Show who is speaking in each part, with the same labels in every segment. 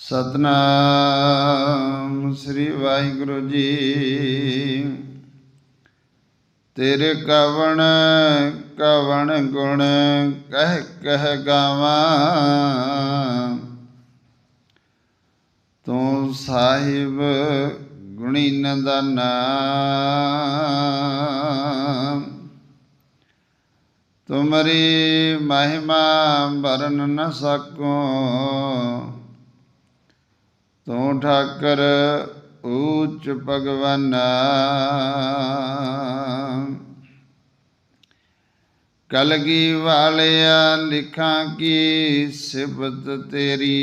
Speaker 1: ਸਤਨਾਮ ਸ੍ਰੀ ਵਾਹਿਗੁਰੂ ਜੀ। ਤੇਰੇ ਕਵਣ ਕਵਣ ਗੁਣ ਕਹਿ ਕਹਿ ਗਾਵਾਂ। ਤੂੰ ਸਾਹਿਬ ਗੁਣੀ ਨੰਦਨਾ। ਤੁਮਰੀ ਮਹਿਮਾ ਵਰਨ ਨ ਸਕੋ। ਤੂੰ ਠਾਕਰ ਊਚ ਭਗਵਾਨਾ। ਕਲਗੀ ਵਾਲਿਆ ਲਿਖਾਂ ਕੀ ਸਿਫਤ ਤੇਰੀ।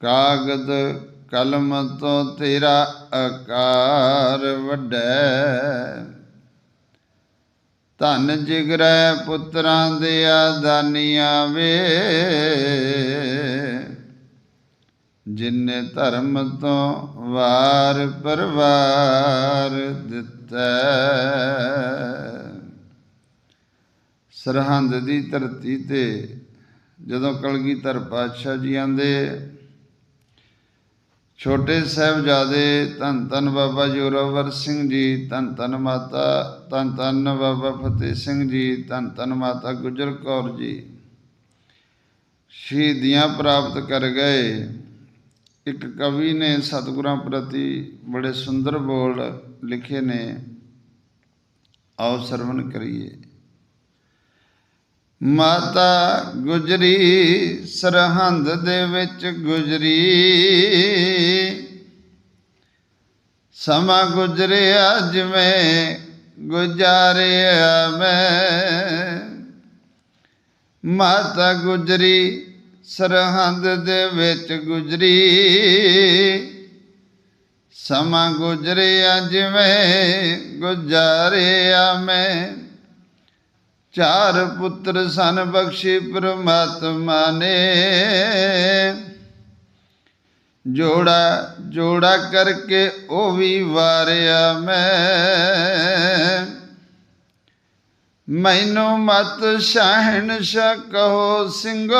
Speaker 1: ਕਾਗਦ ਕਲਮ ਤੋਂ ਤੇਰਾ ਆਕਾਰ ਵੱਡਾ। ਧਨ ਜਿਗਰੈ ਪੁੱਤਰਾਂ ਦੇ ਆਦਾਨੀਆਂ ਵੇ ਜਿਨੇ ਧਰਮ ਤੋਂ ਵਾਰ ਪਰਵਾਰ ਦਿੱਤਾ। ਸਰਹੰਦ ਦੀ ਧਰਤੀ ਤੇ ਜਦੋਂ ਕਲਗੀਧਰ ਪਾਤਸ਼ਾਹ ਜੀ ਆਂਦੇ ਛੋਟੇ ਸਾਹਿਬਜ਼ਾਦੇ ਧੰਨ ਧੰਨ ਬਾਬਾ ਜੋਰਾਵਰ ਸਿੰਘ ਜੀ, ਧੰਨ ਧੰਨ ਮਾਤਾ, ਧੰਨ ਧੰਨ ਬਾਬਾ ਫਤਿਹ ਸਿੰਘ ਜੀ, ਧੰਨ ਧੰਨ ਮਾਤਾ ਗੁਜਰ ਕੌਰ ਜੀ। ਸ਼ਹੀਦੀਆਂ ਪ੍ਰਾਪਤ ਕਰ ਗਏ। ਇੱਕ ਕਵੀ ਨੇ ਸਤਿਗੁਰਾਂ ਪ੍ਰਤੀ ਬੜੇ ਸੁੰਦਰ ਬੋਲ ਲਿਖੇ ਨੇ। ਆਓ ਸਰਵਣ ਕਰੀਏ। ਮਾਤਾ ਗੁਜਰੀ ਸਰਹੰਦ ਦੇ ਵਿੱਚ ਗੁਜਰੀ। ਸਮਾਂ ਗੁਜਰਿਆ ਜਿਵੇਂ ਗੁਜ਼ਾਰਿਆ ਮੈਂ। ਮਾਤਾ ਗੁਜਰੀ ਸਰਹੰਦ ਦੇ ਵਿੱਚ ਗੁਜਰੀ। ਸਮਾਂ ਗੁਜਰਿਆ ਜਿਵੇਂ ਗੁਜ਼ਾਰਿਆ ਮੈਂ। ਚਾਰ ਪੁੱਤਰ ਸਨ ਬਖਸ਼ੀ ਪ੍ਰਮਾਤਮਾ ਨੇ। ਜੋੜਾ ਜੋੜਾ ਕਰਕੇ ਉਹ ਵੀ ਵਾਰਿਆ ਮੈਂ। ਮੈਨੂੰ ਮਤ ਸਹਿਣ ਸ਼ਹਿਨ ਕਹੋ ਸਿੰਘੋ।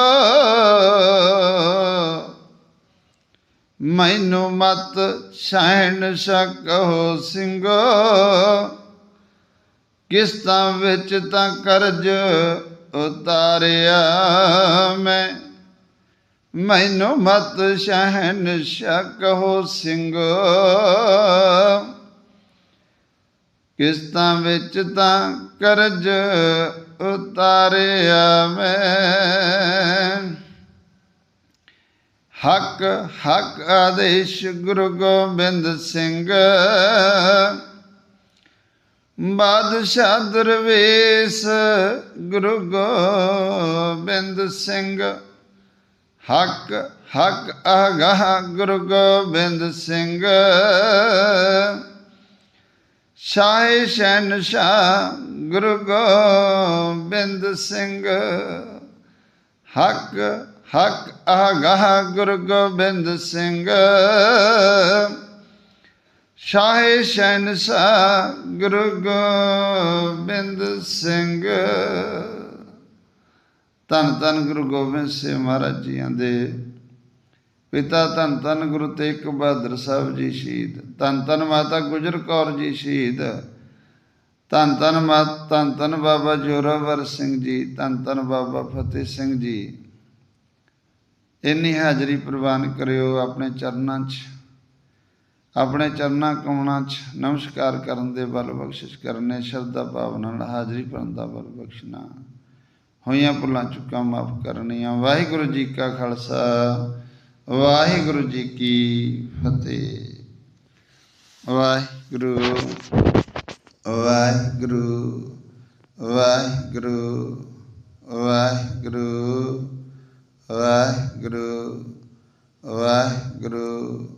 Speaker 1: ਮੈਨੂੰ ਮਤ ਸਹਿਣ ਸ਼ਹਿਨ ਕਹੋ ਸਿੰਘੋ। ਕਿਸ਼ਤਾਂ ਵਿੱਚ ਤਾਂ ਕਰਜ਼ ਉਤਾਰਿਆ ਮੈਂ। ਮੈਨੂੰ ਮਤ ਸ਼ਹਿਨ ਹੋ ਸਿੰਘ। ਕਿਸ਼ਤਾਂ ਵਿੱਚ ਤਾਂ ਕਰਜ਼ ਉਤਾਰਿਆ ਮੈਂ। ਹੱਕ ਹੱਕ ਆਦੇਸ਼ ਗੁਰੂ ਗੋਬਿੰਦ ਸਿੰਘ। ਬਾਦਸ਼ਾਹ ਦਰਵੇਸ਼, ਗੁਰੂ ਗੋਬਿੰਦ ਸਿੰਘ। ਹੱਕ ਹੱਕ ਆਗਾਹ ਗੁਰੂ ਗੋਬਿੰਦ ਸਿੰਘ। ਸ਼ਾਹ ਸ਼ਹਿਨਸ਼ਾਹ ਗੁਰੂ ਗੋਬਿੰਦ ਸਿੰਘ। ਹੱਕ ਹੱਕ ਆਗਾਹ ਗੁਰੂ ਗੋਬਿੰਦ ਸਿੰਘ। ਸ਼ਾਹ ਸ਼ਹਿਨਸ਼ਾਹ ਗੁਰੂ ਗੋਬਿੰਦ ਸਿੰਘ। ਧੰਨ ਧੰਨ ਗੁਰੂ ਗੋਬਿੰਦ ਸਿੰਘ ਮਹਾਰਾਜ ਜੀਆਂ ਦੇ ਪਿਤਾ, ਧੰਨ ਧੰਨ ਗੁਰੂ ਤੇਗ ਬਹਾਦਰ ਸਾਹਿਬ ਜੀ ਸ਼ਹੀਦ। ਧੰਨ ਧੰਨ ਮਾਤਾ ਗੁਜਰ ਕੌਰ ਜੀ ਸ਼ਹੀਦ। ਧੰਨ ਧੰਨ ਮਾਤਾ, ਧੰਨ ਧੰਨ ਬਾਬਾ ਜੋਰਾਵਰ ਸਿੰਘ ਜੀ, ਧੰਨ ਧੰਨ ਬਾਬਾ ਫਤਿਹ ਸਿੰਘ ਜੀ। ਇੰਨੀ ਹਾਜ਼ਰੀ ਪ੍ਰਵਾਨ ਕਰਿਓ ਆਪਣੇ ਚਰਨਾਂ 'ਚ। ਆਪਣੇ ਚਰਨਾਂ ਕਮਲਾਂ 'ਚ ਨਮਸਕਾਰ ਕਰਨ ਦੇ ਬਲ ਬਖਸ਼ਿਸ਼ ਕਰਨੇ, ਸ਼ਰਧਾ ਭਾਵ ਨਾਲ ਹਾਜ਼ਰੀ ਭਰਨ ਦਾ ਬਲ ਬਖਸ਼ਣਾ। ਹੋਈਆਂ ਭੁੱਲਾਂ ਚੁੱਕਾਂ ਮਾਫ ਕਰਨੀਆਂ। ਵਾਹਿਗੁਰੂ ਜੀ ਕਾ ਖਾਲਸਾ, ਵਾਹਿਗੁਰੂ ਜੀ ਕੀ ਫਤਿਹ। ਵਾਹਿਗੁਰੂ ਵਾਹਿਗੁਰੂ ਵਾਹਿਗੁਰੂ ਵਾਹਿਗੁਰੂ ਵਾਹਿਗੁਰੂ ਵਾਹਿਗੁਰੂ